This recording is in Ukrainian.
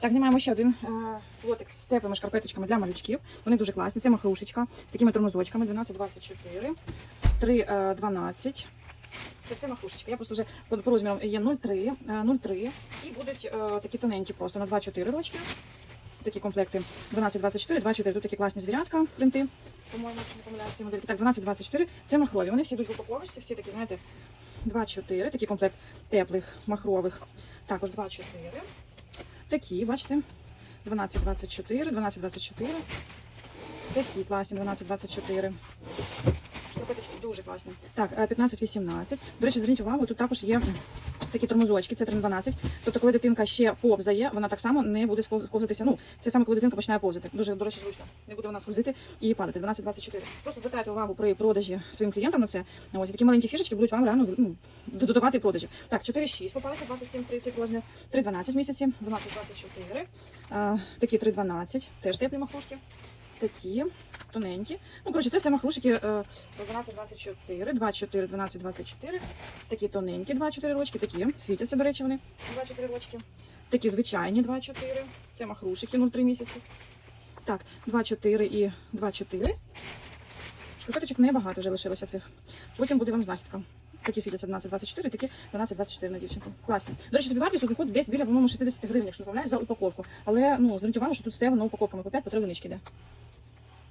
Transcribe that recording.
Так, знімаємо ще один е, лотик з теплими шкарпеточками для малючків. Вони дуже класні. Це махрушечка з такими тормозочками 12-24, 3-12. Це все махрушечки. Я просто вже по, по розмірам є 0,3, е, 0,3 і будуть е, такі тоненькі просто на 2-4 рочки. Такі комплекти 12-24, 2-4. Тут такі класні звірятка, принти. По-моєму, якщо не помиляюся, модельки. Так, 12-24. Це махрові. Вони всі йдуть в упаковочці, всі такі, знаєте, 2-4. Такий комплект теплих, махрових. Також 2-4. Такі, бачите, 12-24, 12-24. Такі класні, 12-24. Шкарпеточки дуже класні. Так, е, 15-18. До речі, зверніть увагу, тут також є такі тормозочки, це 3-12. Тобто, коли дитинка ще повзає, вона так само не буде сков- ковзатися. Ну, це саме коли дитинка починає повзати. Дуже, до речі, зручно. Не буде вона скользити і падати. 12-24. Просто звертайте увагу при продажі своїм клієнтам на це. Ось такі маленькі фішечки будуть вам реально ну, додавати продажі. Так, 4-6 попалися, 27-30 розмір, 3-12 місяці, 12-24. Такі 3-12, теж теплі махрушки. Такі тоненькі. Ну, коротше, це все махрушики е, 12-24, 2-4, 12-24. Такі тоненькі 2-4 рочки, такі світяться, до речі, вони 2-4 рочки. Такі звичайні 2-4. Це махрушики 0,3 місяці. Так, 2-4 і 2-4. Шкарпеточок небагато вже лишилося цих. Потім буде вам знахідка. Такі світяться 12-24, такі 12-24 на дівчинку. Класні. До речі, собі вартість виходить десь біля, по-моєму, 60 гривень, якщо не помиляюсь, за упаковку. Але ну, зверніть увагу, що тут все воно упаковками по 5 по 3 линички йде.